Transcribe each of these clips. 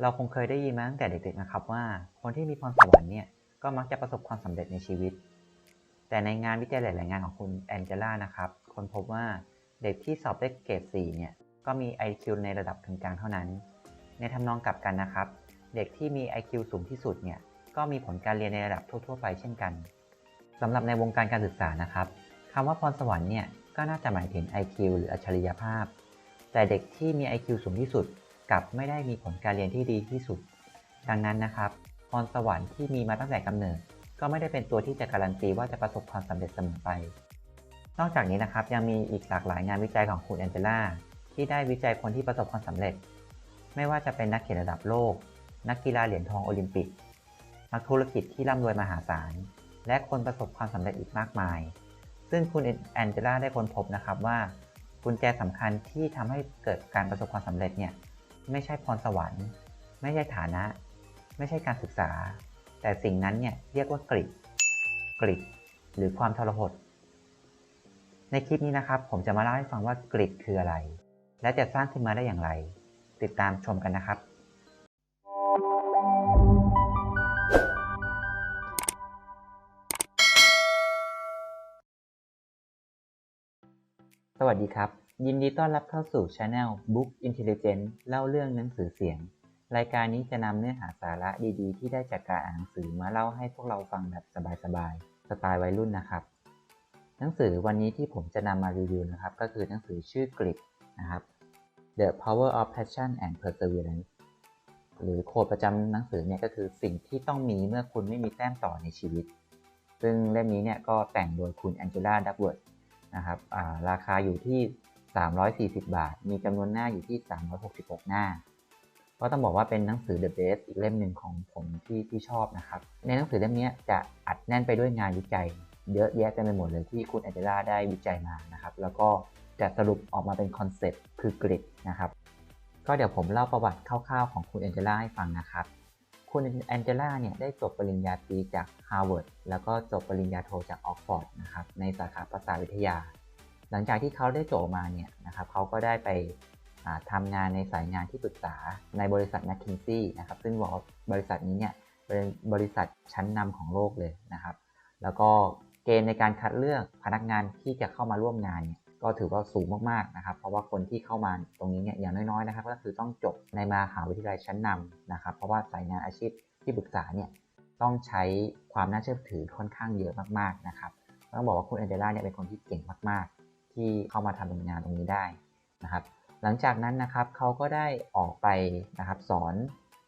เราคงเคยได้ยินมาตั้งแต่เด็กๆนะครับว่า คนที่มีพรสวรรค์เนี่ยก็มักจะประสบความสำเร็จในชีวิต แต่ในงานวิจัยหลายๆงานของคุณแองเจล่านะครับคนพบว่าเด็กที่สอบได้เกรด4เนี่ยก็มี IQ ในระดับกลางๆเท่านั้น ในทำนองกลับกันนะครับ เด็กที่มี IQ สูงที่สุดเนี่ยก็มีผลการเรียนในระดับทั่ว ๆ ไปเช่นกันสำหรับในวงการการศึกษานะครับคำว่าพรสวรรค์เนี่ยก็น่าจะหมายถึง IQ หรืออัจฉริยภาพ แต่เด็กที่มี IQ สูงที่สุด กลับไม่ได้มีผลการเรียนที่ดีที่สุด ดังนั้นนะครับ พรสวรรค์ที่มีมาตั้งแต่กำเนิด ก็ไม่ได้เป็นตัวที่จะการันตีว่าจะประสบความสำเร็จเสมอไป นอกจากนี้นะครับยังมีอีกหลากหลายงานวิจัยของคุณแองเจล่าที่ได้วิจัยคนที่ประสบความสำเร็จ ไม่ว่าจะเป็นนักเขียนระดับโลก นักกีฬาเหรียญทองโอลิมปิก นักธุรกิจที่ร่ำรวยมหาศาล และคนประสบความสำเร็จอีกมากมาย ซึ่งคุณแองเจล่าได้ค้นพบนะครับว่ากุญแจสำคัญที่ทำให้เกิดการประสบความสำเร็จเนี่ย ไม่ใช่พรสวรรค์ ไม่ใช่ฐานะ ไม่ใช่การศึกษา แต่สิ่งนั้นเนี่ยเรียกว่ากริดกริดหรือความทรหด ในคลิปนี้นะครับ ผมจะมาเล่าให้ฟังว่ากริดคืออะไร และจะสร้างขึ้นมาได้อย่างไร ติดตามชมกันนะครับสวัสดีครับ ยินดีต้อนรับเข้าสู่ช anel Book Intelligence เล่าเรื่องหนังสือเสียง รายการนี้จะนำเนื้อหาสาระดีๆ ที่ได้จากการอ่านหนังสือมาเล่าให้พวกเราฟังแบบสบายๆ สไตล์วัยรุ่นนะครับ หนังสือวันนี้ที่ผมจะนำมารีวิวนะครับ ก็คือหนังสือชื่อกริดนะครับ The Power of Passion and Perseverance หรือโค้ดประจำหนังสือเนี่ยก็คือสิ่งที่ต้องมีเมื่อคุณไม่มีแต้มต่อในชีวิต ซึ่งเล่มนี้เนี่ยก็แต่งโดยคุณแองเจล่าดักเวิร์ดนะครับราคาอยู่ที่ 340 บาท มีจำนวนหน้าอยู่ที่ 366 หน้า ก็ต้องบอกว่าเป็นหนังสือ The Best อีกเล่มหนึ่งของผมที่ที่ชอบนะครับ ในหนังสือเล่มนี้จะอัดแน่นไปด้วยงานวิจัย เยอะแยะเต็มไปหมดเลยที่คุณแองเจล่าได้วิจัยมานะครับ แล้วก็จะสรุปออกมาเป็นคอนเซ็ปต์คือกริดนะครับ ก็เดี๋ยวผมเล่าประวัติคร่าวๆของคุณแองเจล่าให้ฟังนะครับ คุณแองเจล่าเนี่ยได้จบปริญญาตรีจากฮาร์วาร์ดแล้วก็จบปริญญาโทจากออกฟอร์ดนะครับในสาขาภาษาวิทยา หลังจากที่เขาได้จบมาเนี่ยนะครับเขาก็ได้ไปทำงานในสายงานที่ปรึกษาในบริษัท m c k คินซี่นะครับ ซึ่งบอกบริษัทนี้เนี่ยเป็นบริษัทชั้นนำของโลกเลยนะครับ แล้วก็เกณฑ์ในการคัดเลือกพนักงานที่จะเข้ามาร่วมงานเนี่ยก็ถือว่าสูงมากๆนะครับ เพราะว่าคนที่เข้ามาตรงนี้เนี่ยอย่างน้อยๆนะครับ ก็คือต้องจบในมหาวิทยาลัยชั้นนำนะครับ เพราะว่าสายงานอาชีพที่ปรึกษาเนี่ยต้องใช้ความน่าเชื่อถือค่อนข้างเยอะมากๆนะครับต้องบอกว่าคุณแอนเจล่าเนี่ยเป็นคนที่เก่งมากๆ ที่เข้ามาทำงานตรงนี้ได้นะครับ หลังจากนั้นนะครับเขาก็ได้ออกไปนะครับสอน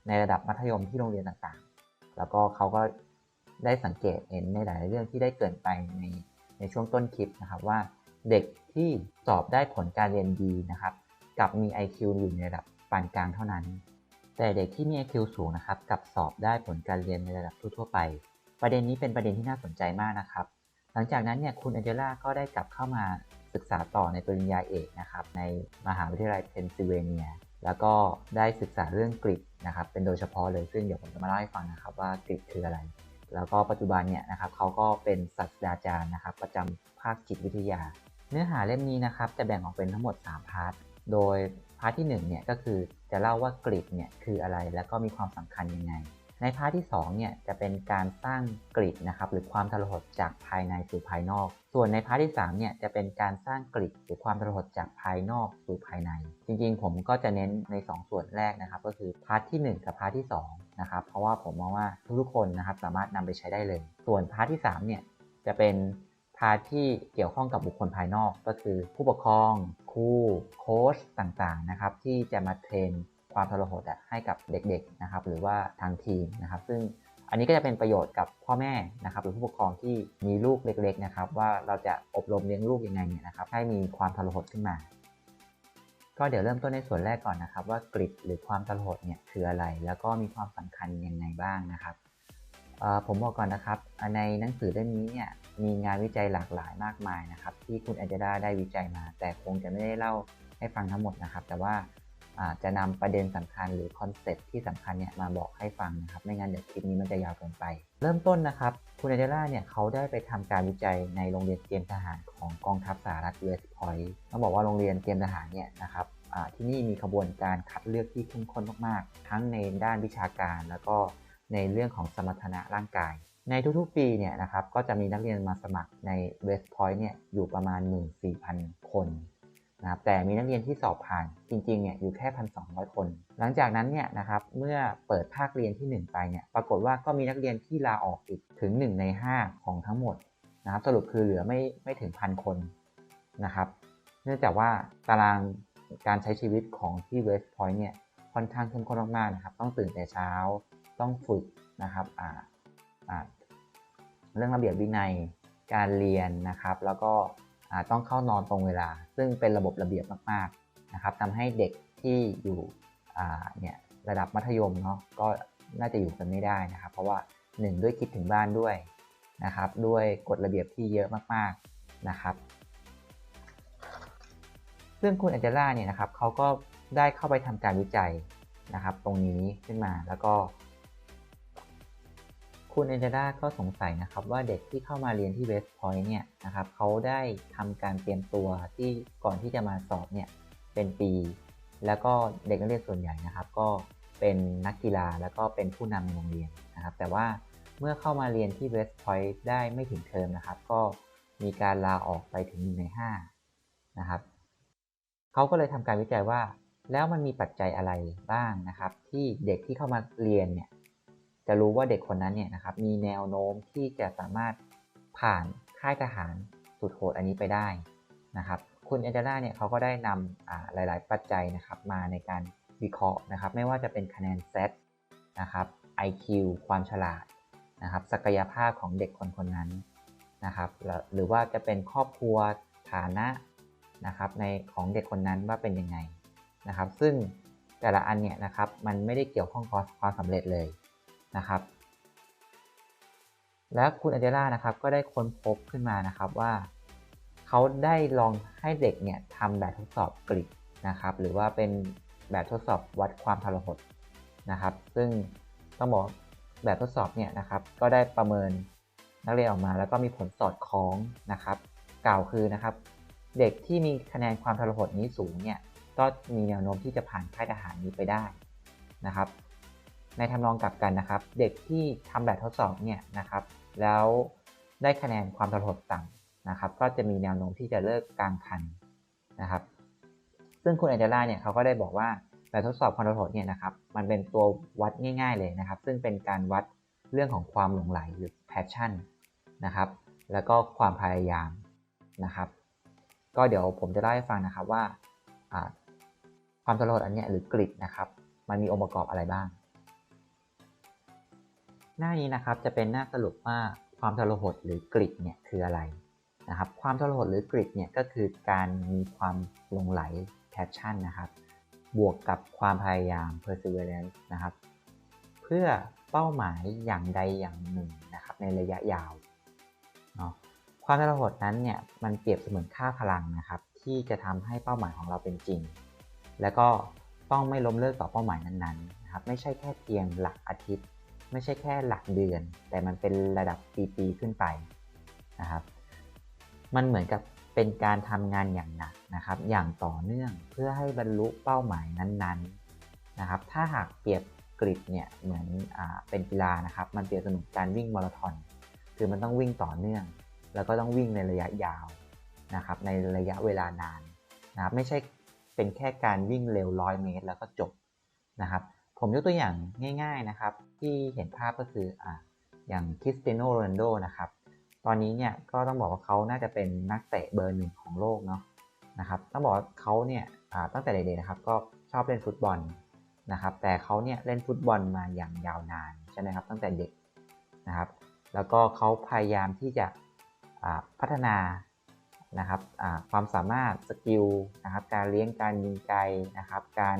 ในระดับมัธยมที่โรงเรียนต่างๆ แล้วก็เขาก็ได้สังเกตเห็นในหลายเรื่องที่ได้เกิดไปในในช่วงต้นคลิปนะครับว่าเด็กที่สอบได้ผลการเรียนดีนะครับ กับมี IQ อยู่ในระดับปานกลางเท่านั้น แต่เด็กที่มี IQ สูงนะครับ กับสอบได้ผลการเรียนในระดับทั่วๆไป ประเด็นนี้เป็นประเด็นที่น่าสนใจมากนะครับ หลังจากนั้นเนี่ยคุณแองเจล่าก็ได้กลับเข้ามา ศึกษาต่อในปริญญาเอกนะครับในมหาวิทยาลัยเพนซิลเวเนีย แล้วก็ได้ศึกษาเรื่องกริดนะครับเป็นโดยเฉพาะเลยซึ่งเดี๋ยวผมจะมาเล่าให้ฟังนะครับว่ากริดคืออะไร แล้วก็ปัจจุบันเนี่ยนะครับเขาก็เป็นศาสตราจารย์นะครับประจำภาคจิตวิทยา เนื้อหาเล่มนี้นะครับจะแบ่งออกเป็นทั้งหมด 3 พาร์ทโดยพาร์ทที่1เนี่ยก็คือจะเล่าว่ากริดเนี่ยคืออะไร แล้วก็มีความสำคัญยังไง ในพาร์ทที่2เนี่ยจะเป็นการสร้างกริดนะครับหรือความทรหดจากภายในสู่ภายนอก ส่วนในพาร์ทที่3เนี่ยจะเป็นการสร้างกริดหรือความทรหดจากภายนอกสู่ภายใน จริงๆ ผมก็จะเน้นใน 2 ส่วนแรกนะครับ ก็คือพาร์ทที่ 1 กับพาร์ทที่2นะครับเพราะว่าผมมองว่าทุกๆคนนะครับสามารถนำไปใช้ได้เลย ส่วนพาร์ทที่3เนี่ยจะเป็นพาร์ทที่เกี่ยวข้องกับบุคคลภายนอก ก็คือผู้ปกครอง ครูโค้ชต่างๆนะครับที่จะมาเทรน ความทรหดให้กับเด็กๆนะครับหรือว่าทางทีมนะครับ ซึ่งอันนี้ก็จะเป็นประโยชน์กับพ่อแม่นะครับหรือผู้ปกครองที่มีลูกเล็กๆนะครับว่าเราจะอบรมเลี้ยงลูกยังไงเนี่ยนะครับให้มีความทรหดขึ้นมา ก็เดี๋ยวเริ่มต้นในส่วนแรกก่อนนะครับ ว่ากริดหรือความทรหดเนี่ยคืออะไร แล้วก็มีความสำคัญยังไงบ้างนะครับผมบอกก่อนนะครับ ในหนังสือเล่มนี้เนี่ยมีงานวิจัยหลากหลายมากมายนะครับที่คุณแอนเจล่าได้วิจัยมา แต่คงจะไม่ได้เล่าให้ฟังทั้งหมดนะครับ แต่ว่า จะนำประเด็นสำคัญหรือคอนเซ็ปที่สำคัญเนี่ยมาบอกให้ฟังนะครับ ไม่งั้นเดี๋ยวคลิปนี้มันจะยาวเกินไป เริ่มต้นนะครับ คุณอนเจล่าเนี่ยเขาได้ไปทำการวิจัยในโรงเรียนเตรียมทหารของกองทัพสหรัฐ US Point ต้องบอกว่าโรงเรียนเตรียมทหารเนี่ยนะครับที่นี่มีขบวนการคัดเลือกที่เข้มข้นมากๆ ทั้งในด้านวิชาการ แล้วก็ในเรื่องของสมรรถนะร่างกาย ในทุกๆปีเนี่ยนะครับก็จะมีนักเรียนมาสมัครใน West Point เนี่ยอยู่ประมาณ 14,000 คน นะครับแต่มีนักเรียนที่สอบผ่านจริงๆเนี่ยอยู่แค่ 1,200 คน หลังจากนั้นเนี่ยนะครับเมื่อเปิดภาคเรียนที่ 1 ไปเนี่ยปรากฏว่าก็มีนักเรียนที่ลาออกอีกถึง 1 ใน 5 ของทั้งหมดนะครับสรุปคือเหลือไม่ไม่ถึงพันคนนะครับเนื่องจากว่าตารางการใช้ชีวิตของที่ West Point เนี่ยค่อนข้างเข้มข้นมากๆนะครับต้องตื่นแต่เช้าต้องฝึกนะครับอ่าอ่าเรื่องระเบียบวินัยการเรียนนะครับ แล้วก็ ต้องเข้านอนตรงเวลา ซึ่งเป็นระบบระเบียบมากๆนะครับทำให้เด็กที่อยู่เนี่ยระดับมัธยมเนาะก็น่าจะอยู่กันไม่ได้นะครับ เพราะว่า 1 ด้วยคิดถึงบ้านด้วยนะครับด้วยกฎระเบียบที่เยอะมากๆนะครับ ซึ่งคุณแอนเจล่าเนี่ยนะครับเขาก็ได้เข้าไปทำการวิจัยนะครับ ตรงนี้ขึ้นมาแล้วก็ คุณแอนเจล่าก็สงสัยนะครับว่าเด็กที่เข้ามาเรียนที่เวสต์พอยต์เนี่ยนะครับเขาได้ทำการเตรียมตัวที่ก่อนที่จะมาสอบเนี่ยเป็นปี แล้วก็เด็กนักเรียนส่วนใหญ่นะครับ ก็เป็นนักกีฬาแล้วก็เป็นผู้นำในโรงเรียนนะครับ แต่ว่าเมื่อเข้ามาเรียนที่เวสต์พอยต์ได้ไม่ถึงเทอมนะครับ ก็มีการลาออกไปถึง1ใน5นะครับเขาก็เลยทำการวิจัยว่า แล้วมันมีปัจจัยอะไรบ้างนะครับ ที่เด็กที่เข้ามาเรียนเนี่ย จะรู้ว่าเด็กคนนั้นเนี่ยนะครับมีแนวโน้มที่จะสามารถผ่านค่ายทหารสุดโหดอันนี้ไปได้นะครับ คุณแอนเจล่าเนี่ยเขาก็ได้นำหลาย ๆ ปัจจัยนะครับมาในการวิเคราะห์นะครับ ไม่ว่าจะเป็นคะแนนเซตนะครับ IQ ความฉลาดนะครับ ศักยภาพของเด็กคนคนนั้นนะครับ หรือว่าจะเป็นครอบครัวฐานะนะครับในของเด็กคนนั้นว่าเป็นยังไงนะครับ ซึ่งแต่ละอันเนี่ยนะครับมันไม่ได้เกี่ยวข้องกับความสำเร็จเลย นะครับ แล้วคุณอันเจล่านะครับก็ได้ค้นพบขึ้นมานะครับว่า เขาได้ลองให้เด็กเนี่ยทำแบบทดสอบกริดนะครับ หรือว่าเป็นแบบทดสอบวัดความทรหดนะครับ ซึ่งต้องบอกแบบทดสอบเนี่ยนะครับ ก็ได้ประเมินนักเรียนออกมา แล้วก็มีผลสอดคล้องนะครับ กล่าวคือนะครับ เด็กที่มีคะแนนความทรหดนี้สูงเนี่ยก็มีแนวโน้มที่จะผ่านค่ายทหารนี้ไปได้นะครับ ในทำนองกลับกันนะครับ เด็กที่ทำแบบทดสอบเนี่ยนะครับ แล้วได้คะแนนความทรหดต่ำนะครับ ก็จะมีแนวโน้มที่จะเลิกกลางคันนะครับ ซึ่งคุณแอนเจล่าเนี่ยเขาก็ได้บอกว่าแบบทดสอบความทรหดเนี่ยนะครับ มันเป็นตัววัดง่าย ๆเลยนะครับ ซึ่งเป็นการวัดเรื่องของความหลงไหลหรือ passion นะครับ แล้วก็ความพยายามนะครับ ก็เดี๋ยวผมจะเล่าให้ฟังนะครับว่าความทรหดอันนี้หรือกริดนะครับ มันมีองค์ประกอบอะไรบ้าง หน้านี้นะครับจะเป็นหน้าสรุปว่าความทรหดหรือกริดเนี่ยคืออะไรนะครับ ความทรหดหรือกริดเนี่ยก็คือการมีความลงไหล passion นะครับ บวกกับความพยายาม perseverance นะครับ เพื่อเป้าหมายอย่างใดอย่างหนึ่งนะครับในระยะยาวเนาะความทรหดนั้นเนี่ยมันเปรียบเสมือนค่าพลังนะครับ ที่จะทำให้เป้าหมายของเราเป็นจริง แล้วก็ต้องไม่ล้มเลิกต่อเป้าหมายนั้นๆนะครับไม่ใช่แค่เพียงหลักอาทิตย์ ไม่ใช่แค่หลักเดือน แต่มันเป็นระดับปีๆขึ้นไปนะครับ มันเหมือนกับเป็นการทำงานอย่างหนักนะครับ อย่างต่อเนื่องเพื่อให้บรรลุเป้าหมายนั้นๆนะครับ ถ้าหากเปรียบกริดเนี่ยเหมือนอเป็นกีฬานะครับ มันเปรียบเสมือนการวิ่งมาราธอนคือมันต้องวิ่งต่อเนื่อง แล้วก็ต้องวิ่งในระยะยาวนะครับ ในระยะเวลานานนะครับ ไม่ใช่เป็นแค่การวิ่งเร็วร้อยเมตร แล้วก็จบนะครับ ผมยกตัวอย่างง่าย ๆนะครับ ที่เห็นภาพก็คืออ่าอย่างคริสเตียโนโรนัลโดนะครับ ตอนนี้เนี่ยก็ต้องบอกว่าเขาน่าจะเป็นนักเตะเบอร์หนึ่งของโลกเนาะนะครับต้องบอกว่าเขาเนี่ยตั้งแต่เด็กๆนะครับก็ชอบเล่นฟุตบอลนะครับ แต่เขาเนี่ยเล่นฟุตบอลมาอย่างยาวนานใช่ไหมครับตั้งแต่เด็กนะครับ แล้วก็เขาพยายามที่จะพัฒนานะครับความสามารถสกิลนะครับการเลี้ยงการยิงไกลนะครับ การ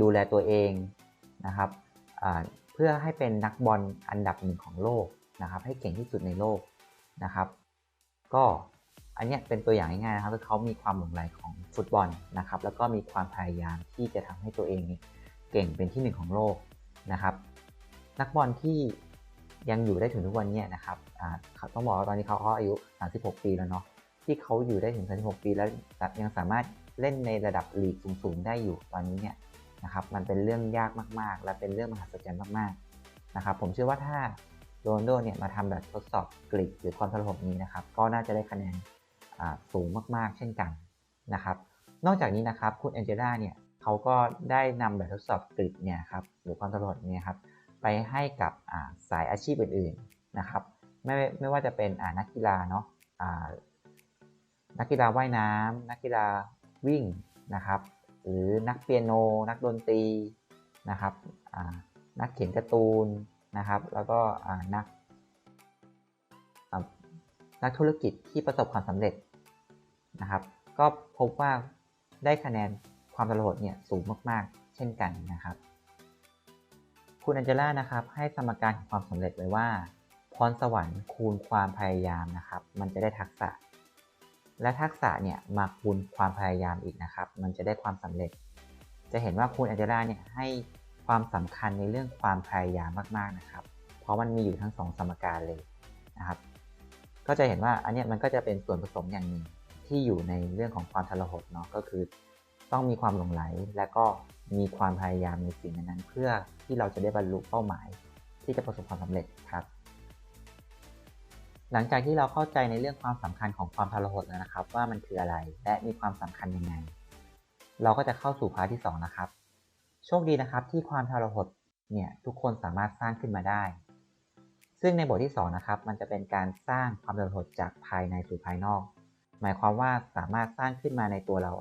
ดูแลตัวเอง นะครับเพื่อให้เป็นนักบอลอันดับหนึ่งของโลกนะครับ ให้เก่งที่สุดในโลกนะครับ ก็อันนี้เป็นตัวอย่างง่ายๆนะครับคือเขามีความหลงใหลของฟุตบอลนะครับ แล้วก็มีความพยายามที่จะทำให้ตัวเองเก่งเป็นที่หนึ่งของโลกนะครับ นักบอลที่ยังอยู่ได้ถึงทุกวันนี้นะครับต้องบอกว่าตอนนี้เขาอายุ 36 ปีแล้วเนาะที่เขาอยู่ได้ถึง 36 ปีแล้วยังสามารถเล่นในระดับลีกสูงๆ ได้อยู่ตอนนี้เนี่ย นะครับมันเป็นเรื่องยากมากๆ และเป็นเรื่องมหัศจรรย์มากๆนะครับผมเชื่อว่าถ้าโรนโดเนี่ยมาทำแบบทดสอบกริดหรือความทรหดนี้นะครับก็น่าจะได้คะแนนสูงมากๆ เช่นกันนะครับนอกจากนี้นะครับคุณแองเจล่าเนี่ยเขาก็ได้นำแบบทดสอบกริดเนี่ยครับหรือความทรหดเนี่ยครับไปให้กับสายอาชีพอื่นๆนะครับไม่ไม่ว่าจะเป็นนักกีฬาเนาะนักกีฬาว่ายน้ำนักกีฬาวิ่งนะครับ หรือนักเปียโน นักดนตรีนะครับนักเขียนการ์ตูนนะครับ แล้วก็นักนักธุรกิจที่ประสบความสำเร็จนะครับ ก็พบว่าได้คะแนนความตลดเนี่ยสูงมากๆ เช่นกันนะครับ คุณอันเจล่านะครับให้สมการของความสำเร็จไว้ว่าพรสวรรค์คูณความพยายามนะครับ มันจะได้ทักษะ และทักษะเนี่ยมาคูณความพยายามอีกนะครับ มันจะได้ความสำเร็จ จะเห็นว่าคุณอันเจล่าเนี่ยให้ความสำคัญในเรื่องความพยายามมากๆนะครับ เพราะมันมีอยู่ทั้งสองสมการเลยนะครับ ก็จะเห็นว่าอันนี้มันก็จะเป็นส่วนผสมอย่างหนึ่งที่อยู่ในเรื่องของความทรหดเนาะก็คือ ต้องมีความหลงไหลและก็มีความพยายามในสิ่งนั้นเพื่อที่เราจะได้บรรลุเป้าหมาย ที่จะประสบความสำเร็จครับ หลังจากที่เราเข้าใจในเรื่องความสำคัญของความทรหดแล้วนะครับ ว่ามันคืออะไรและมีความสำคัญยังไง เราก็จะเข้าสู่พาร์ทที่ 2 นะครับ โชคดีนะครับที่ความทรหดเนี่ยทุกคนสามารถสร้างขึ้นมาได้ ซึ่งในบทที่ 2 นะครับ มันจะเป็นการสร้างความทรหดจากภายในสู่ภายนอก หมายความว่าสามารถสร้างขึ้นมาในตัวเรา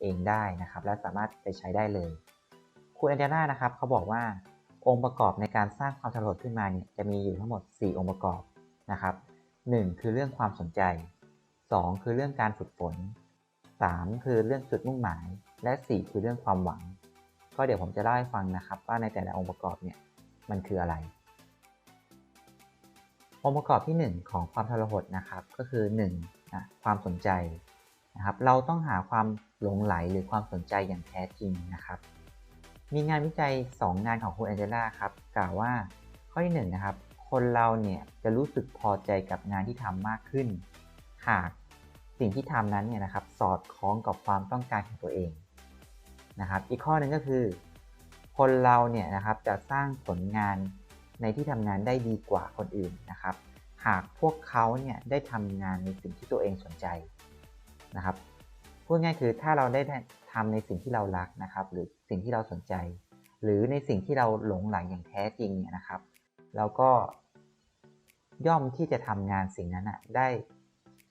เองได้นะครับ และสามารถไปใช้ได้เลย คุณแอนเจล่านะครับเขาบอกว่าองค์ประกอบในการสร้างความทรหดขึ้นมาเนี่ยจะมีอยู่ทั้งหมด 4 องค์ประกอบนะครับ 1. คือเรื่องความสนใจ 2. คือเรื่องการฝึกฝน 3. คือเรื่องจุดมุ่งหมาย และ 4 คือเรื่องความหวัง ก็เดี๋ยวผมจะเล่าให้ฟังนะครับ ว่าในแต่ละองค์ประกอบเนี่ยมันคืออะไร องค์ประกอบที่ 1 ของความทรหดนะครับก็คือ1นะความสนใจนะครับเราต้องหาความหลงไหลหรือความสนใจอย่างแท้จริงนะครับ มีงานวิจัย 2 งานของคุณแองเจล่าครับกล่าวว่าข้อที่1นะครับ คนเราเนี่ยจะรู้สึกพอใจกับงานที่ทำมากขึ้น หากสิ่งที่ทำนั้นเนี่ยนะครับสอดคล้องกับความต้องการของตัวเองนะครับ อีกข้อหนึ่งก็คือ คนเราเนี่ยนะครับจะสร้างผลงานในที่ทำงานได้ดีกว่าคนอื่นนะครับ หากพวกเขาเนี่ยได้ทำงานในสิ่งที่ตัวเองสนใจนะครับพูดง่ายคือถ้าเราได้ทำในสิ่งที่เรารักนะครับ หรือสิ่งที่เราสนใจ หรือในสิ่งที่เราหลงไหลอย่างแท้จริงเนี่ยนะครับ เราก็ย่อมที่จะทำงานสิ่งนั้นนะได้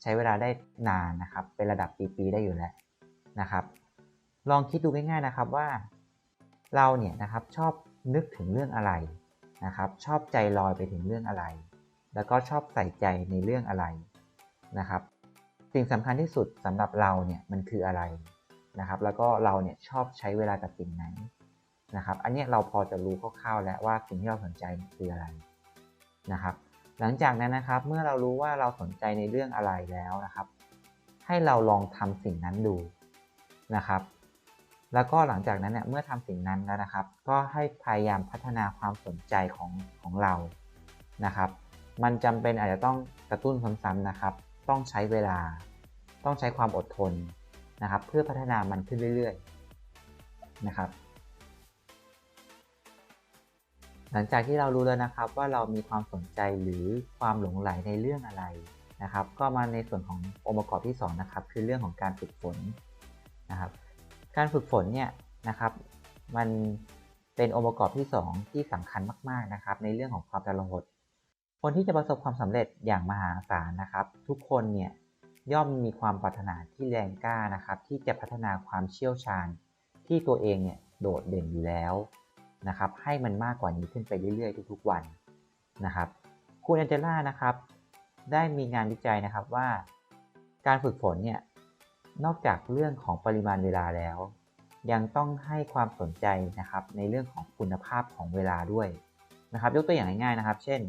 ใช้เวลาได้นานนะครับ เป็นระดับปีๆได้อยู่แล้วนะครับ ลองคิดดูง่ายๆนะครับว่า เราเนี่ยนะครับชอบนึกถึงเรื่องอะไรนะครับ ชอบใจลอยไปถึงเรื่องอะไร แล้วก็ชอบใส่ใจในเรื่องอะไรนะครับ สิ่งสำคัญที่สุดสำหรับเราเนี่ยมันคืออะไรนะครับ แล้วก็เราเนี่ยชอบใช้เวลากับสิ่งไหน นะครับ อันนี้เราพอจะรู้คร่าวๆแล้วว่าสิ่งที่เราสนใจคืออะไรนะครับ หลังจากนั้นนะครับเมื่อเรารู้ว่าเราสนใจในเรื่องอะไรแล้วนะครับ ให้เราลองทำสิ่งนั้นดูนะครับ แล้วก็หลังจากนั้นเนี่ยเมื่อทำสิ่งนั้นแล้วนะครับ ก็ให้พยายามพัฒนาความสนใจของของเรานะครับ มันจำเป็นอาจจะต้องกระตุ้นซ้ำๆนะครับ ต้องใช้เวลา ต้องใช้ความอดทนนะครับ เพื่อพัฒนามันขึ้นเรื่อย ๆ นะครับ หลังจากที่เรารู้แล้วนะครับว่าเรามีความสนใจหรือความหลงไหลในเรื่องอะไรนะครับ ก็มาในส่วนขององค์ประกอบที่2นะครับคือเรื่องของการฝึกฝนนะครับ การฝึกฝนเนี่ยนะครับมันเป็นองค์ประกอบที่ 2 ที่สำคัญมากๆนะครับ ในเรื่องของความตระหดคนที่จะประสบความสำเร็จอย่างมหาศาลนะครับ ทุกคนเนี่ยย่อมมีความปรารถนาที่แรงกล้านะครับ ที่จะพัฒนาความเชี่ยวชาญที่ตัวเองเนี่ยโดดเด่นอยู่แล้ว นะครับ ให้มันมากกว่านี้ขึ้นไปเรื่อยๆ ทุกๆวันนะครับ คุณแอนเจล่านะครับ ได้มีงานวิจัยนะครับว่า การฝึกฝนเนี่ยนอกจากเรื่องของปริมาณเวลาแล้ว ยังต้องให้ความสนใจนะครับในเรื่องของคุณภาพของเวลาด้วยนะครับ ยกตัวอย่างง่ายๆนะครับ เช่น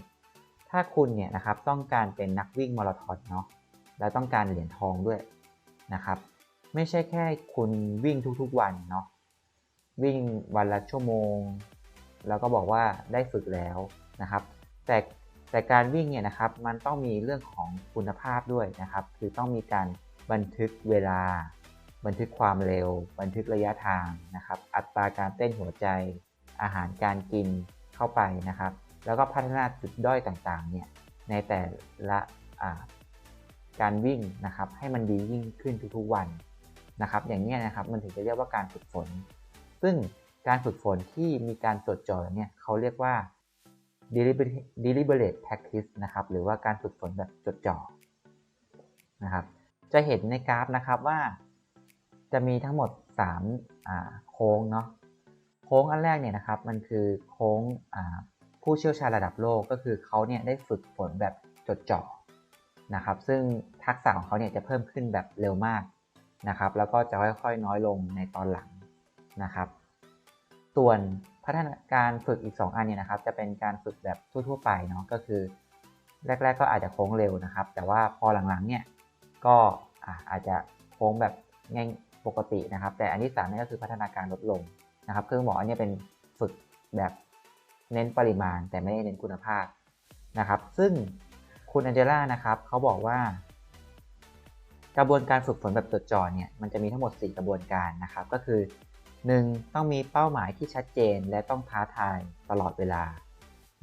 ถ้าคุณเนี่ยนะครับต้องการเป็นนักวิ่งมาราธอนเนาะแล้วต้องการเหรียญทองด้วยนะครับ ไม่ใช่แค่คุณวิ่งทุกๆวันเนาะ วิ่งวันละชั่วโมง แล้วก็บอกว่าได้ฝึกแล้วนะครับ แต่แต่การวิ่งเนี่ยนะครับมันต้องมีเรื่องของคุณภาพด้วยนะครับ คือต้องมีการบันทึกเวลา บันทึกความเร็ว บันทึกระยะทางนะครับ อัตราการเต้นหัวใจ อาหารการกินเข้าไปนะครับ แล้วก็พัฒนาจุดด้อยต่างๆเนี่ยในแต่ละการวิ่งนะครับให้มันดียิ่งขึ้นทุกๆวันนะครับ อย่างนี้นะครับมันถึงจะเรียกว่าการฝึกฝน ซึ่งการฝึกฝนที่มีการจดจ่อเนี่ยเขาเรียกว่า deliberate practice นะครับหรือว่าการฝึกฝนแบบจดจ่อนะครับจะเห็นในกราฟนะครับว่า จะมีทั้งหมด3โค้งเนาะโค้งอันแรกเนี่ยนะครับมันคือโค้งผู้เชี่ยวชาญระดับโลกก็คือเขาเนี่ยได้ฝึกฝนแบบจดจ่อนะครับซึ่งทักษะของเขาเนี่ยจะเพิ่มขึ้นแบบเร็วมากนะครับแล้วก็จะค่อยๆ น้อยลงในตอนหลัง นะครับ ส่วนพัฒนาการฝึกอีก 2 อันเนี่ยนะครับ จะเป็นการฝึกแบบทั่วๆไปเนาะก็คือ แรก ๆ ก็อาจจะโค้งเร็วนะครับ แต่ว่าพอหลังๆเนี่ยก็อาจจะโค้งแบบง่ายปกตินะครับ แต่อันที่3นี่ก็คือพัฒนาการลดลงนะครับ เครื่องบออันนี้เป็นฝึกแบบเน้นปริมาณ แต่ไม่ได้เน้นคุณภาพนะครับ ซึ่งคุณแอนเจล่านะครับเขาบอกว่า กระบวนการฝึกฝนแบบจดจ่อเนี่ยมันจะมีทั้งหมด 4 กระบวนการนะครับ ก็คือ 1. ต้องมีเป้าหมายที่ชัดเจนและต้องท้าทายตลอดเวลา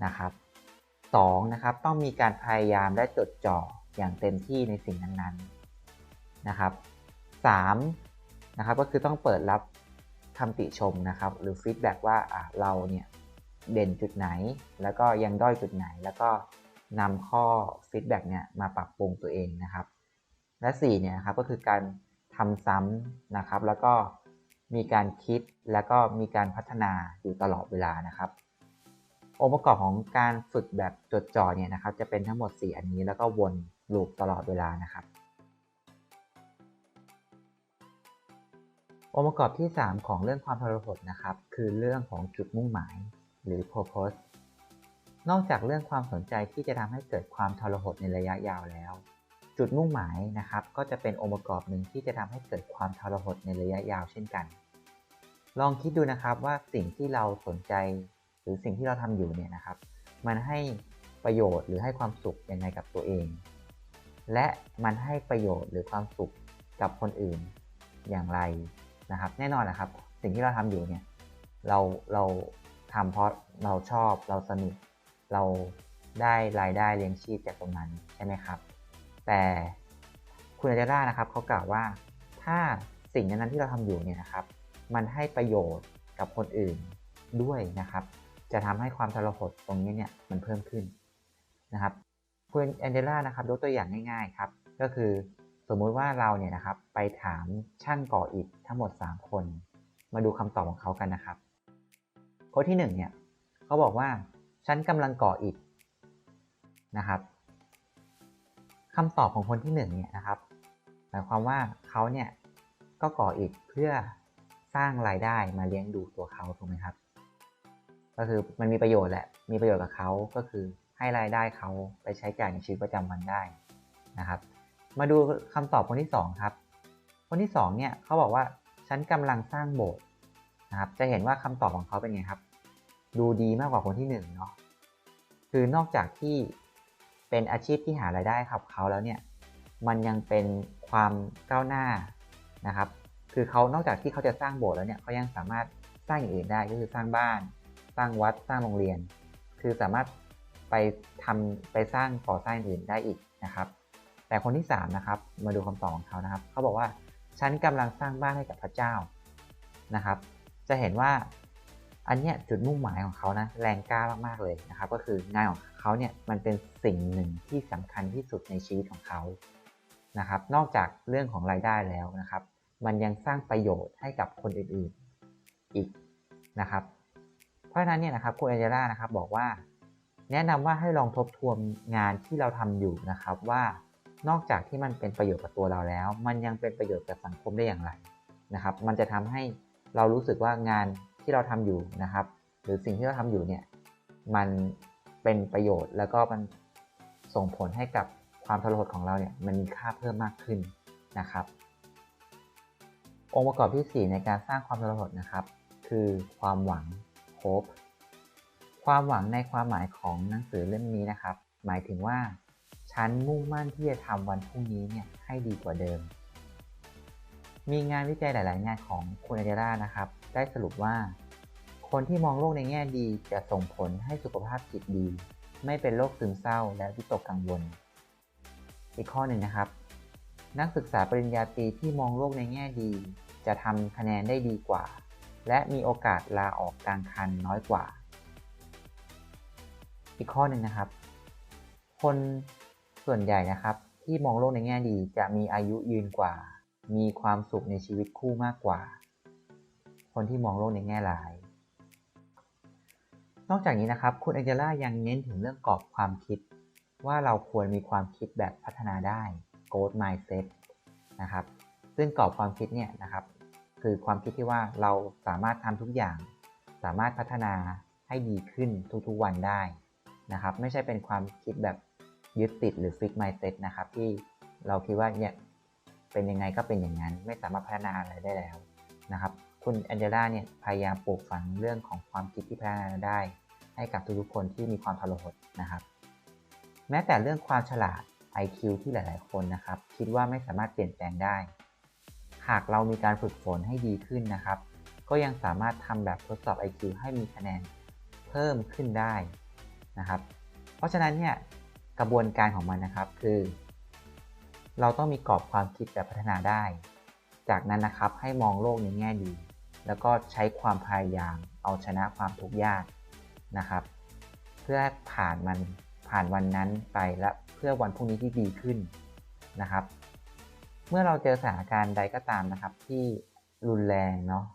นะครับ 2. นะครับต้องมีการพยายามและจดจ่ออย่างเต็มที่ในสิ่งนั้นๆนะครับ 3. นะครับก็คือต้องเปิดรับคำติชมนะครับหรือฟีดแบ็กว่าเราเนี่ยเด่นจุดไหน แล้วก็ยังด้อยจุดไหน แล้วก็นำข้อฟีดแบ็กเนี่ยมาปรับปรุงตัวเองนะครับ และ4เนี่ยครับก็คือการทำซ้ำนะครับแล้วก็ มีการคิดแล้วก็มีการพัฒนาอยู่ตลอดเวลานะครับ องค์ประกอบของการฝึกแบบจดจ่อเนี่ยนะครับ จะเป็นทั้งหมด 4 อันนี้แล้วก็วนลูปตลอดเวลานะครับ องค์ประกอบที่ 3 ของเรื่องความทรหดนะครับ คือเรื่องของจุดมุ่งหมายหรือ purpose นอกจากเรื่องความสนใจที่จะทำให้เกิดความทรหดในระยะยาวแล้ว จุดมุ่งหมายนะครับ ก็จะเป็นองค์ประกอบหนึ่งที่จะทำให้เกิดความทรหดในระยะยาวเช่นกัน ลองคิดดูนะครับว่าสิ่งที่เราสนใจ หรือสิ่งที่เราทำอยู่เนี่ยนะครับ มันให้ประโยชน์หรือให้ความสุขยังไงกับตัวเอง และมันให้ประโยชน์หรือความสุขกับคนอื่นอย่างไรนะครับ แน่นอนนะครับ สิ่งที่เราทำอยู่เนี่ยเราเราทำเพราะเราชอบเราสนุกเราได้รายได้เลี้ยงชีพจากตรงนั้นใช่ไหมครับ แต่คุณอาจารย์นะครับเขากล่าวว่าถ้าสิ่งนั้นที่เราทำอยู่เนี่ยนะครับ มันให้ประโยชน์กับคนอื่นด้วยนะครับ จะทำให้ความทรหดตรงนี้เนี่ยมันเพิ่มขึ้นนะครับคุณแอนเดล่านะครับยกตัวอย่างง่ายๆครับ ก็คือสมมุติว่าเราเนี่ยนะครับไปถามช่างก่ออิฐทั้งหมด 3 คน มาดูคำตอบของเขากันนะครับข้อที่1เนี่ยเขาบอกว่าฉันกำลังก่ออิฐนะครับ คำตอบของคนที่1เนี่ยนะครับหมายความว่าเขาเนี่ยก็ก่ออิฐเพื่อสร้างรายได้มาเลี้ยงดูตัวเขาถูกไหมครับ ก็คือมันมีประโยชน์แหละมีประโยชน์กับเขาก็คือให้รายได้เขาไปใช้จ่ายในชีวิตประจำวันได้นะครับ มาดูคำตอบคนที่ 2 ครับ คนที่2เนี่ยเขาบอกว่าฉันกำลังสร้างโบสถ์นะครับจะเห็นว่าคำตอบของเขาเป็นไงครับ ดูดีมากกว่าคนที่1เนาะคือนอกจากที่ เป็นอาชีพที่หารายได้ครับเขาแล้วเนี่ยมันยังเป็นความก้าวหน้านะครับ คือเขานอกจากที่เขาจะสร้างโบสถ์แล้วเนี่ยเขายังสามารถสร้างอย่างอื่นได้ก็คือสร้างบ้าน สร้างวัดสร้างโรงเรียน คือสามารถไปทำไปสร้างก่อสร้างอื่นได้อีกนะครับ แต่คนที่3นะครับมาดูคำตอบของเขานะครับเขาบอกว่าฉันกำลังสร้างบ้านให้กับพระเจ้านะครับ จะเห็นว่า อันนี้จุดมุ่งหมายของเขานะแรงกล้ามากๆเลยนะครับก็คืองานของเขาเนี่ยมันเป็นสิ่งหนึ่งที่สำคัญที่สุดในชีวิตของเขานะครับนอกจากเรื่องของรายได้แล้วนะครับ มันยังสร้างประโยชน์ให้กับคนอื่นๆอีกนะครับ เพราะฉะนั้นเนี่ยนะครับคุณเอเจล่านะครับบอกว่า แนะนำว่าให้ลองทบทวนงานที่เราทำอยู่นะครับว่านอกจากที่มันเป็นประโยชน์กับตัวเราแล้ว มันยังเป็นประโยชน์กับสังคมได้อย่างไรนะครับ มันจะทำให้เรารู้สึกว่างาน ที่เราทำอยู่นะครับ หรือสิ่งที่เราทำอยู่เนี่ยมันเป็นประโยชน์แล้วก็มันส่งผลให้กับความทรหดของเราเนี่ยมันมีค่าเพิ่มมากขึ้นนะครับ องค์ประกอบที่ 4 ในการสร้างความทรหดนะครับ คือความหวัง hope ความหวังในความหมายของหนังสือเล่มนี้นะครับ หมายถึงว่าฉันมุ่งมั่นที่จะทำวันพรุ่งนี้เนี่ยให้ดีกว่าเดิม มีงานวิจัยหลาย ๆ งานของคุณอเดล่านะครับ ได้สรุปว่า คนที่มองโลกในแง่ดีจะส่งผลให้สุขภาพจิตดี ไม่เป็นโรคซึมเศร้าและวิตกกังวล อีกข้อหนึ่งนะครับ นักศึกษาปริญญาตรีที่มองโลกในแง่ดี จะทำคะแนนได้ดีกว่า และมีโอกาสลาออกกลางคันน้อยกว่า อีกข้อหนึ่งนะครับ คนส่วนใหญ่นะครับ ที่มองโลกในแง่ดีจะมีอายุยืนกว่า มีความสุขในชีวิตคู่มากกว่า คนที่มองโลกในแง่ร้าย นอกจากนี้นะครับ คุณแองเจล่ายังเน้นถึงเรื่องกรอบความคิด ว่าเราควรมีความคิดแบบพัฒนาได้ growth mindset นะครับ ซึ่งกรอบความคิดเนี่ยนะครับ คือความคิดที่ว่าเราสามารถทำทุกอย่าง สามารถพัฒนาให้ดีขึ้นทุกๆวันได้นะครับ ไม่ใช่เป็นความคิดแบบยึดติดหรือ fix mindset นะครับ ที่เราคิดว่าเนี่ยเป็นยังไงก็เป็นอย่างนั้น ไม่สามารถพัฒนาอะไรได้แล้วนะครับ คุณแอนเจล่าเนี่ยพยายามปลูกฝังเรื่องของความคิดที่พัฒนาได้ ให้กับทุกๆคนที่มีความทรหดนะครับ แม้แต่เรื่องความฉลาด IQ ที่หลายๆ คนนะครับ คิดว่าไม่สามารถเปลี่ยนแปลงได้ หากเรามีการฝึกฝนให้ดีขึ้นนะครับ ก็ยังสามารถทำแบบทดสอบ IQ ให้มีคะแนนเพิ่มขึ้นได้นะครับ เพราะฉะนั้นเนี่ยกระบวนการของมันนะครับคือ เราต้องมีกรอบความคิดแบบพัฒนาได้ จากนั้นนะครับให้มองโลกในแง่ดี แล้วก็ใช้ความพยายามเอาชนะความทุกข์ยากนะครับ เพื่อผ่านมันผ่านวันนั้นไปและเพื่อวันพรุ่งนี้ที่ดีขึ้นนะครับ เมื่อเราเจอสถานการณ์ใดก็ตามนะครับ ที่รุนแรงเนาะ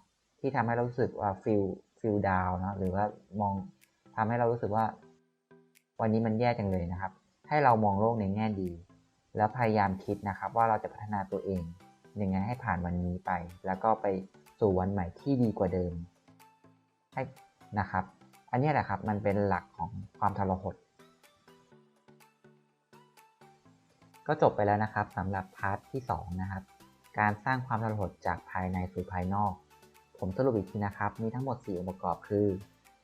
ที่ทำให้เรารู้สึกว่าฟิลฟิลดาวเนาะหรือว่ามองทำให้เรารู้สึกว่า วันนี้มันแย่จังเลยนะครับ ให้เรามองโลกในแง่ดี แล้วพยายามคิดนะครับ ว่าเราจะพัฒนาตัวเองยังไงให้ผ่านวันนี้ไป แล้วก็ไป สู่วันใหม่ที่ดีกว่าเดิมให้นะครับ อันนี้แหละครับมันเป็นหลักของความทรหด ก็จบไปแล้วนะครับสำหรับพาร์ทที่ 2 นะครับ การสร้างความทรหดจากภายในสู่ภายนอก ผมสรุปอีกทีนะครับ มีทั้งหมด 4 องค์ประกอบคือ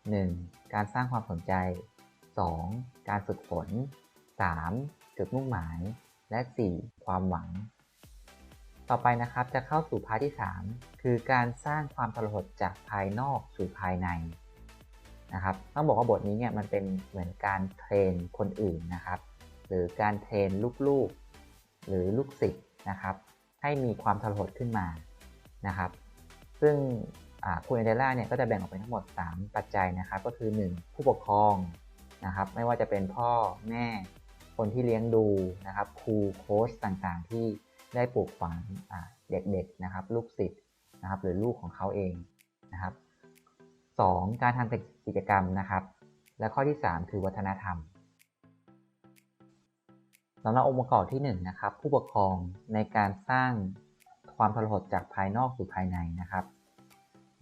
1. การสร้างความสนใจ 2. การฝึกฝน 3. จุดมุ่งหมาย และ 4. ความหวัง ต่อไปนะครับจะเข้าสู่พาร์ทที่ 3 คือการสร้างความทรหดจากภายนอกสู่ภายในนะครับต้องบอกว่าบทนี้เนี่ยมันเป็นเหมือนการเทรนคนอื่นนะครับ หรือการเทรนลูกๆ หรือลูกศิษย์นะครับ ให้มีความทรหดขึ้นมานะครับ ซึ่งคุณเอเดล่าเนี่ยก็จะแบ่งออกเป็นทั้งหมด 3 ปัจจัยนะครับ ก็คือ 1. ผู้ปกครองนะครับ ไม่ว่าจะเป็นพ่อแม่คนที่เลี้ยงดูนะครับครูโค้ชต่างๆที่ ได้ปลูกฝังเด็กๆนะครับ ลูกศิษย์นะครับ หรือลูกของเขาเองนะครับ 2. การทำกิจกรรมนะครับ และข้อที่ 3 คือวัฒนธรรมสำหรับองค์ประกอบที่1นะครับผู้ปกครองในการสร้างความทรหดจากภายนอกสู่ภายในนะครับ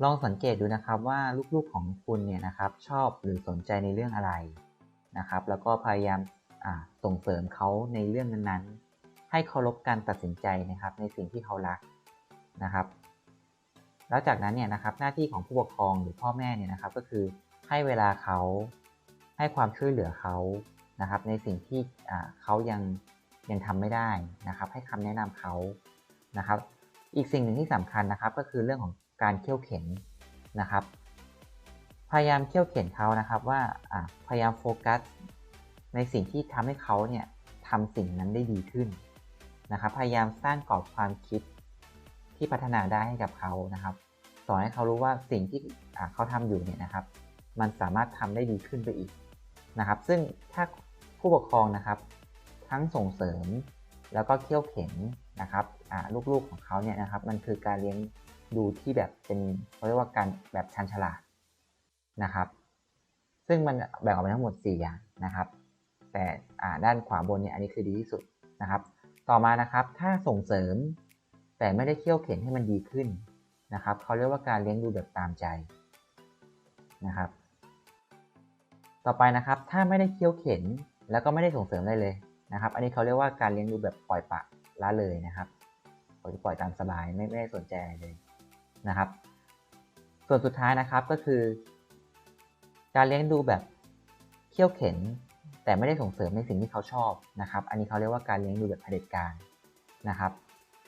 ลองสังเกตดูนะครับว่าลูกๆของคุณเนี่ยนะครับชอบหรือสนใจในเรื่องอะไรนะครับ แล้วก็พยายามส่งเสริมเขาในเรื่องนั้นๆ ให้เคารพการตัดสินใจนะครับในสิ่งที่เขารักนะครับ แล้วจากนั้นเนี่ยนะครับหน้าที่ของผู้ปกครองหรือพ่อแม่เนี่ยนะครับก็คือให้เวลาเขาให้ความช่วยเหลือเขานะครับ ในสิ่งที่เขายังยังทำไม่ได้นะครับ ให้คำแนะนำเขานะครับ อีกสิ่งหนึ่งที่สำคัญนะครับ ก็คือเรื่องของการเขี่ยวเข็นนะครับ พยายามเขี่ยวเข็นเขานะครับว่าพยายามโฟกัสในสิ่งที่ทำให้เขาเนี่ยทำสิ่งนั้นได้ดีขึ้น นะครับ พยายามสร้างกรอบความคิดที่พัฒนาได้ให้กับเขานะครับ สอนให้เขารู้ว่าสิ่งที่เขาทำอยู่เนี่ยนะครับ มันสามารถทำได้ดีขึ้นไปอีกนะครับ ซึ่งถ้าผู้ปกครองนะครับ ทั้งส่งเสริมแล้วก็เขี่ยวเข็นนะครับลูกๆของเขาเนี่ยนะครับ มันคือการเลี้ยงดูที่แบบเป็นเขาเรียกว่าการแบบชันฉลาดนะครับ ซึ่งมันแบ่งออกเป็นทั้งหมด 4 อย่างนะครับ แต่ด้านขวาบนเนี่ยอันนี้คือดีที่สุดนะครับ ต่อมานะครับ ถ้าส่งเสริม แต่ไม่ได้เขี่ยวเข็นให้มันดีขึ้นนะครับเขาเรียกว่าการเลี้ยงดูแบบตามใจนะครับ ต่อไปนะครับ ถ้าไม่ได้เขี่ยวเข็นแล้วก็ไม่ได้ส่งเสริมอะไรเลยนะครับ อันนี้เขาเรียกว่าการเลี้ยงดูแบบปล่อยปะละเลยนะครับปล่อยปล่อยตามสบายไม่ไม่ได้สนใจเลยนะครับ ส่วนสุดท้ายนะครับก็คือ การเลี้ยงดูแบบเขี่ยวเข็น แต่ไม่ได้ส่งเสริมในสิ่งที่เขาชอบนะครับ อันนี้เขาเรียกว่าการเลี้ยงดูแบบเผด็จการนะครับ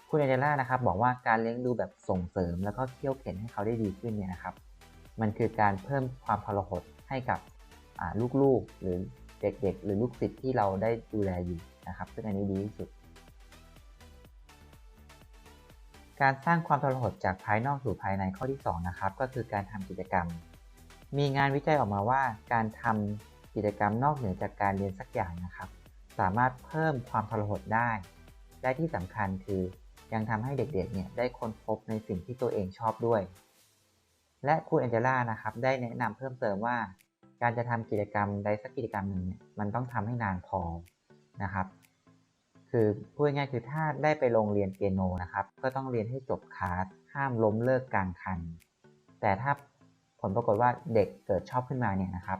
คุณเอเดล่านะครับบอกว่าการเลี้ยงดูแบบส่งเสริม แล้วก็เคี่ยวเข็นให้เขาได้ดีขึ้นเนี่ยนะครับ มันคือการเพิ่มความทรหดให้กับลูกๆหรือเด็กๆ หรือลูกศิษย์ที่เราได้ดูแลอยู่นะครับ ซึ่งอันนี้ดีที่สุด การสร้างความทรหดจากภายนอกสู่ภายในข้อที่ 2 นะครับ ก็คือการทำกิจกรรม มีงานวิจัยออกมาว่าการทำ กิจกรรมนอกเหนือจากการเรียนสักอย่างนะครับ สามารถเพิ่มความทรหดได้ และที่สำคัญคือยังทำให้เด็กๆเนี่ยได้ค้นพบในสิ่งที่ตัวเองชอบด้วย และคุณแองเจล่านะครับได้แนะนำเพิ่มเติมว่า การจะทำกิจกรรมใดสักกิจกรรมหนึ่งเนี่ยมันต้องทำให้นานพอนะครับ คือพูดง่ายๆคือถ้าได้ไปโรงเรียนเปียโนนะครับ ก็ต้องเรียนให้จบคลาสห้ามล้มเลิกกลางคัน แต่ถ้าผลปรากฏว่าเด็กเกิดชอบขึ้นมาเนี่ยนะครับ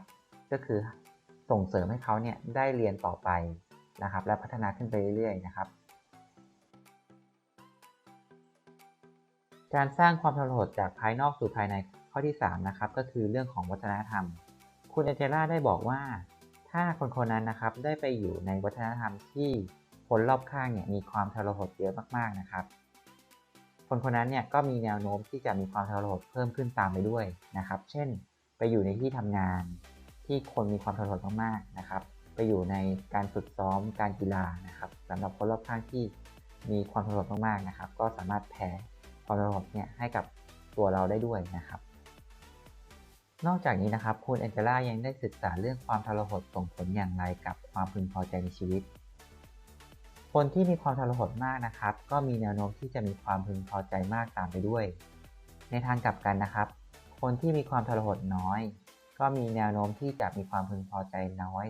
ก็คือ ส่งเสริมให้เขาเนี่ยได้เรียนต่อไปนะครับ และพัฒนาขึ้นไปเรื่อยๆนะครับ การสร้างความทรหดจากภายนอกสู่ภายในข้อที่3นะครับก็คือเรื่องของวัฒนธรรม คุณเอเจล่าได้บอกว่า ถ้าคนคนนั้นนะครับได้ไปอยู่ในวัฒนธรรมที่คนรอบข้างเนี่ยมีความทรหดเยอะมากๆนะครับ คนคนนั้นเนี่ยก็มีแนวโน้มที่จะมีความทรหดเพิ่มขึ้นตามไปด้วยนะครับ เช่น ไปอยู่ในที่ทำงาน ที่คนมีความทรหดมากๆนะครับ ไปอยู่ในการฝึกซ้อมการกีฬานะครับสำหรับคนรอบข้างที่มีความทรหดมากๆนะครับ ก็สามารถแผ่ความทรหดเนี่ยให้กับตัวเราได้ด้วยนะครับ นอกจากนี้นะครับ คุณแองเจล่ายังได้ศึกษาเรื่องความทรหดส่งผลอย่างไรกับความพึงพอใจในชีวิต คนที่มีความทรหดมากนะครับ ก็มีแนวโน้มที่จะมีความพึงพอใจมากตามไปด้วย ในทางกลับกันนะครับ คนที่มีความทรหดน้อย ก็มีแนวโน้มที่จะมีความพึงพอใจน้อย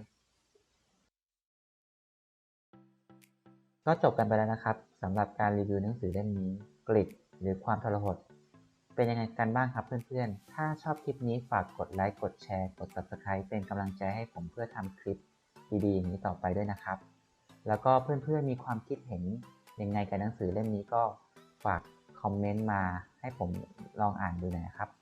ก็จบกันไปแล้วนะครับสำหรับการรีวิวหนังสือเล่มนี้กริดหรือความทรหด เป็นยังไงกันบ้างครับเพื่อนๆ ถ้าชอบคลิปนี้ฝากกดไลค์กดแชร์ กด subscribe เป็นกำลังใจให้ผมเพื่อทำคลิปดีๆอย่างนี้ต่อไปด้วยนะครับ แล้วก็เพื่อนๆมีความคิดเห็นยังไงกับหนังสือเล่มนี้ก็ฝากคอมเมนต์มาให้ผมลองอ่านดูหน่อยครับ